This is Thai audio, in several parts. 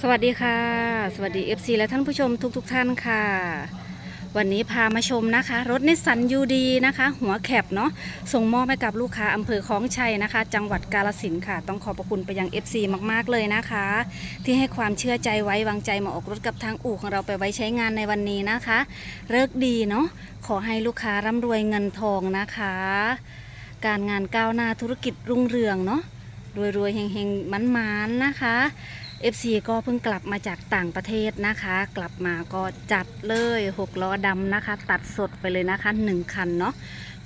สวัสดีค่ะ สวัสดี FC และท่านผู้ชมทุกๆทท่านค่ะ วันนี้พามาชมนะคะ รถนิสสันยูดีนะคะ หัวแคบเนาะส่งมอบให้กับลูกค้าอำเภอคลองชัยนะคะ จังหวัดกาลสินค่ะ ต้องขอบพระคุณไปยัง FC มากๆเลยนะคะ ที่ให้ความเชื่อใจไว้วางใจมาออกรถกับทางอู่ของเราไปไว้ใช้งานในวันนี้นะคะเลิกดีเนาะขอให้ลูกค้าร่ำรวยเงินทองนะคะ การงานก้าวหน้าธุรกิจรุ่งเรืองเนาะรวยๆเฮงๆมันๆนะคะ FC ก็เพิ่งกลับมาจากต่างประเทศนะคะ กลับมาก็จัดเลย6ล้อดำนะคะ ตัดสดไปเลยนะคะ 1 คันเนาะ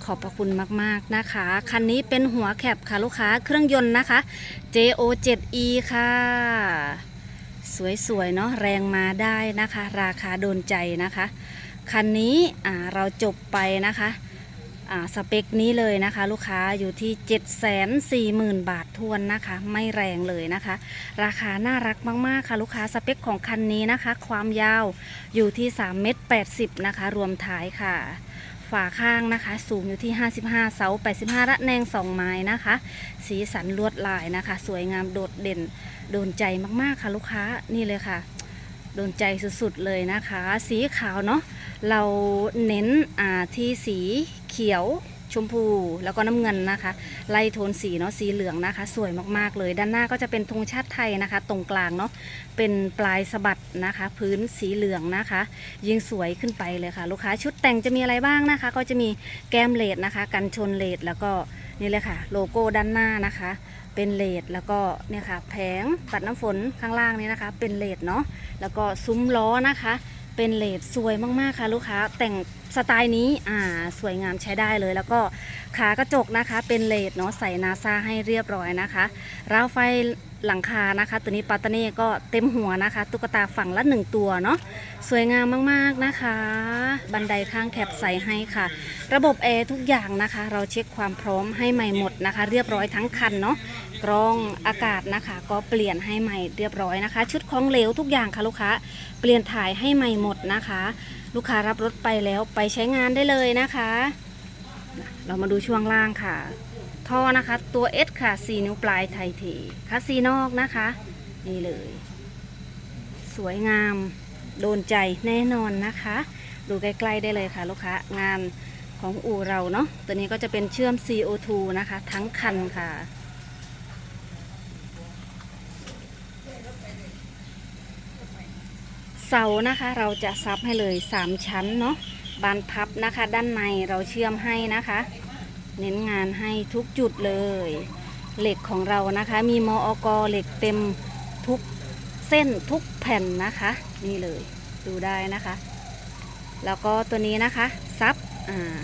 ขอบพระคุณมากๆนะคะ คันนี้เป็นหัวแคบค่ะลูกค้าเครื่องยนต์นะคะ JO7E ค่ะ สวยๆเนาะแรงมาได้นะคะ ราคาโดนใจนะคะ คันนี้เราจบไปนะคะ สเปคนี้เลยนะคะ ลูกค้าอยู่ที่ 740,000 บาททวนนะคะ ไม่แรงเลยนะคะ ราคาน่ารักมาก ๆ ค่ะ ลูกค้าสเปคของคันนี้นะคะ ความยาวอยู่ที่3เมตร80 นะคะ รวมท้ายค่ะ ฝาข้างนะคะ สูงอยู่ที่ 55 เสา 85 ระแนง 2 ไม้นะคะ สีสันลวดลายนะคะ สวยงามโดดเด่น โดนใจมาก ๆ ค่ะ ลูกค้านี่เลยค่ะ โดนใจสุดๆเลยนะคะ สีขาวเนาะเราเน้นที่สีเขียว ชมพูแล้วก็น้ำเงินนะคะ ไล่โทนสีเนาะสีเหลืองนะคะ สวยมากๆเลย ด้านหน้าก็จะเป็นธงชาติไทยนะคะ ตรงกลางเนาะเป็นปลายสะบัดนะคะ พื้นสีเหลืองนะคะ ยิ่งสวยขึ้นไปเลยค่ะ ลูกค้าชุดแต่งจะมีอะไรบ้างนะคะ ก็จะมีแก้มเลดนะคะ กันชนเลดแล้วก็นี่เลยค่ะ โลโก้ด้านหน้านะคะ เป็นเลดแล้วก็เนี่ยค่ะแผงปัดน้ำฝนข้างล่างนี้นะคะ เป็นเลดเนาะแล้วก็ซุ้มล้อนะคะ เป็นเลดสวยมากๆค่ะลูกค้า แต่งสไตล์นี้อ่าสวยงามใช้ได้เลย แล้วก็ขากระจกนะคะ เป็นเลดเนาะใส่นาซาให้เรียบร้อยนะคะราวไฟ หลังคานะคะ ตัวนี้ปัตตานีก็เต็มหัวนะคะ ตุ๊กตาฝั่งละหนึ่งตัวเนาะสวยงามมากๆนะคะ บันไดข้างแคบใส่ให้ค่ะ ระบบแอร์ทุกอย่างนะคะ เราเช็คความพร้อมให้ใหม่หมดนะคะ เรียบร้อยทั้งคันเนาะกรองอากาศนะคะ ก็เปลี่ยนให้ใหม่เรียบร้อยนะคะ ชุดของเหลวทุกอย่างค่ะลูกค้าเปลี่ยนถ่ายให้ใหม่หมดนะคะ ลูกค้ารับรถไปแล้วไปใช้งานได้เลยนะคะ เรามาดูช่วงล่างค่ะ ท่อนะคะ ตัว S ค่ะ 4 นิ้วปลายไทยเทคัสซีนอกนะคะ นี่เลย สวยงาม โดนใจแน่นอนนะคะ ดูใกล้ๆได้เลยค่ะ ลูกค้างานของอู่เราเนาะตัวนี้ก็จะเป็นเชื่อม CO2 นะคะ ทั้งคันค่ะเสานะคะเราจะซับให้เลย 3 ชั้นเนาะบานพับนะคะ ด้านในเราเชื่อมให้นะคะ เน้นงานให้ทุกจุดเลย เหล็กของเรานะคะ มีมออกเหล็กเต็มทุกเส้นทุกแผ่นนะคะ นี่เลยดูได้นะคะ แล้วก็ตัวนี้นะคะซับอ่า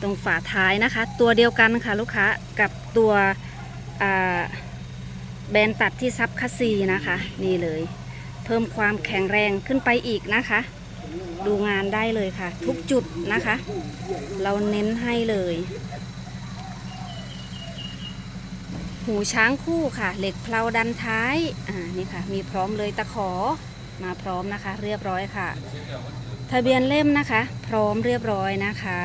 ตรงฝาท้ายนะคะ ตัวเดียวกันค่ะลูกค้ากับตัวแบนตัดที่ซับคัสซีนะคะ นี่เลย เพิ่มความแข็งแรงขึ้นไปอีกนะคะ ดูงานได้เลยค่ะ ทุกจุดนะคะ เราเน้นให้เลย หูช้างคู่ค่ะ เหล็กเพลาดันท้ายอ่านี่ค่ะ มีพร้อมเลยตะขอมาพร้อมนะคะ เรียบร้อยค่ะ ทะเบียนเล่มนะคะ พร้อมเรียบร้อยนะคะ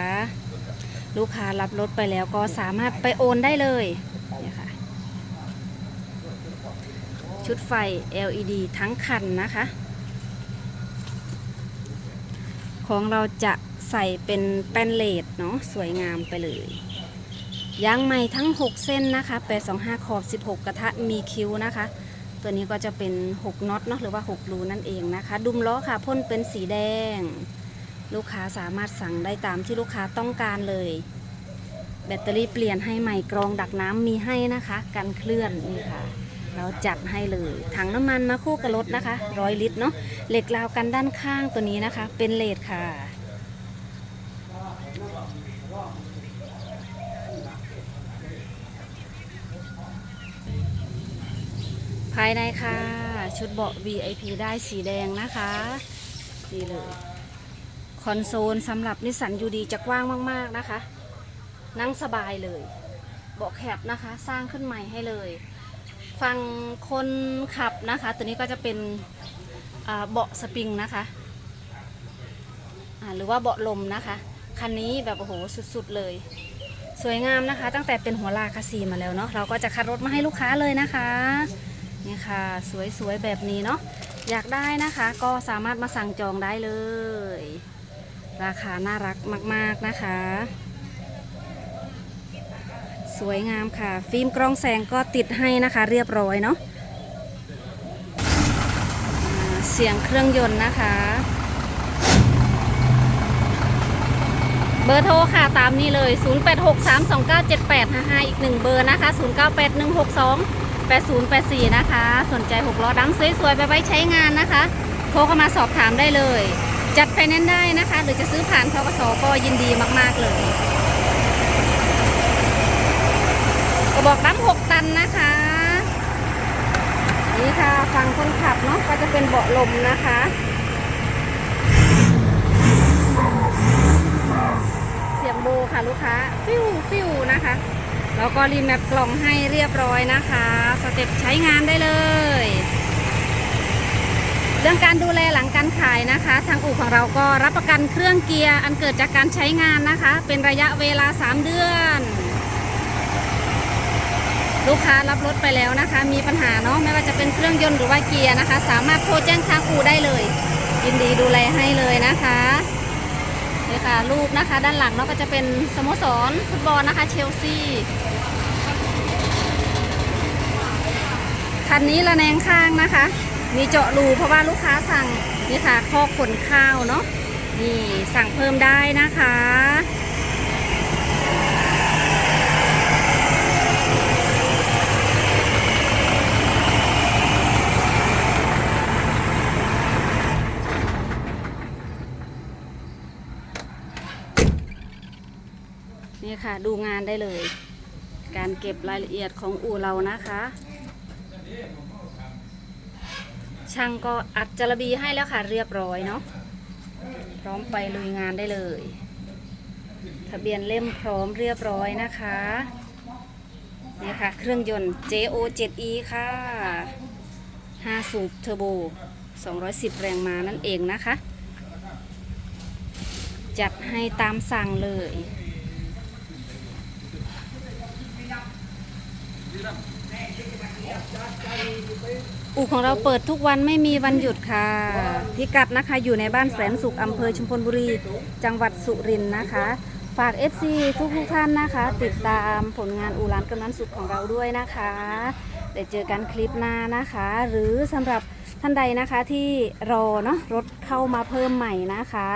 ลูกค้ารับรถไปแล้วก็สามารถไปโอนได้เลยเนี่ยค่ะชุดไฟ LED ทั้งคันนะคะ ของเราจะใส่เป็นแป้นเลดเนาะสวยงามไปเลยยางใหม่ทั้ง 6 เส้นนะคะ825 ขอบ 16 กระทะมีคิ้วนะคะ ตัวนี้ก็จะเป็น 6น็อตเนาะหรือว่า 6 รูนั่นเองนะคะ ดุมล้อค่ะพ่นเป็นสีแดง ลูกค้าสามารถสั่งได้ตามที่ลูกค้าต้องการเลย แบตเตอรี่เปลี่ยนให้ใหม่กรองดักน้ำมีให้นะคะ กันเคลื่อนนี่ค่ะ เราจัดให้เลย ถังน้ำมันมาคู่กับรถนะคะร้อยลิตรเนาะเหล็กราวกันด้านข้างตัวนี้นะคะ เป็นเลดค่ะ ภายในค่ะ ชุดเบาะ VIP ได้สีแดงนะคะนี่เลยคอนโซลสำหรับนิสสันยูดีจะกว้างมาก ๆ นะคะ นั่งสบายเลย เบาะแคบนะคะ สร้างขึ้นใหม่ให้เลย ฝั่งคนขับนะคะ ตัวนี้ก็จะเป็นเบาะสปริงนะคะหรือว่าเบาะลมนะคะ คันนี้แบบโอ้โหสุดๆเลย สวยงามนะคะ ตั้งแต่เป็นหัวลากคาซีมาแล้วเนาะเราก็จะคัดรถมาให้ลูกค้าเลยนะคะนี่ค่ะสวยๆแบบนี้เนาะอยากได้นะคะ ก็สามารถมาสั่งจองได้เลย ราคาน่ารักมาก ๆนะคะ สวยงามค่ะ ฟิล์มกรองแสงก็ติดให้นะคะ เรียบร้อยเนาะเสียงเครื่องยนต์นะคะ เบอร์โทรค่ะตามนี้เลย 0863297855 อีกหนึ่งเบอร์นะคะ 0981628084 นะคะ สนใจ6ล้อดำสวยๆ ไปไว้ใช้งานนะคะ โทรเข้ามาสอบถามได้เลย จัดไฟแนนซ์ได้นะคะ หรือจะซื้อผ่านทกสก็ยินดีมากๆเลย กระบอกน้ำหกตันนะคะ นี่ค่ะฝั่งคนขับเนาะก็จะเป็นเบาะลมนะคะเสียงโบค่ะลูกค้า ฟิวฟิวนะคะ แล้วก็รีแมปกล่องให้เรียบร้อยนะคะ สเต็ปใช้งานได้เลย เรื่องการดูแลหลังการขายนะคะ ทางอู่ของเราก็รับประกันเครื่องเกียร์อันเกิดจากการใช้งานนะคะ เป็นระยะเวลา 3 เดือน ลูกค้ารับรถไปแล้วนะคะ มีปัญหาเนาะไม่ว่าจะเป็นเครื่องยนต์หรือว่าเกียร์นะคะ สามารถโทรแจ้งทางอู่ได้เลย ยินดีดูแลให้เลยนะคะนี่ค่ะรูปนะคะ ด้านหลังเนาะก็จะเป็นสโมสรฟุตบอลนะคะ เชลซีคันนี้ระแนงข้างนะคะ มีเจาะรูเพราะว่าลูกค้าสั่งนี่ค่ะคอขนข้าวเนาะนี่สั่งเพิ่มได้นะคะ นี่ค่ะดูงานได้เลย การเก็บรายละเอียดของอู่เรานะคะ ช่างก็อัดจระบีให้แล้วค่ะเรียบร้อยเนาะพร้อมไปลุยงานได้เลย ทะเบียนเล่มพร้อมเรียบร้อยนะคะนี่ค่ะ เครื่องยนต์ JO7E ค่ะ 5 สูบเทอร์โบ 210 แรงม้านั่นเองนะคะ จัดให้ตามสั่งเลย อู่ของเราเปิดทุกวันไม่มีวันหยุดค่ะ พิกัดนะคะอยู่ในบ้านแสนสุขอำเภอชุมพลบุรี จังหวัดสุรินทร์นะคะ ฝาก FC ทุกทุกท่านนะคะ ติดตามผลงานอู่ร้านกำนันสุขของเราด้วยนะคะเดี๋ยวเจอกันคลิปหน้านะคะ หรือสำหรับท่านใดนะคะที่รอเนาะรถเข้ามาเพิ่มใหม่นะคะ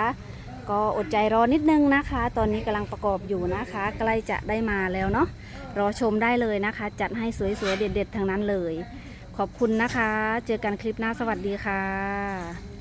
ก็อดใจรอนิดนึงนะคะ ตอนนี้กำลังประกอบอยู่นะคะ ใกล้จะได้มาแล้วเนาะรอชมได้เลยนะคะ จัดให้สวยๆเด็ดๆทั้งนั้นเลย ขอบคุณนะคะ เจอกันคลิปหน้าสวัสดีค่ะ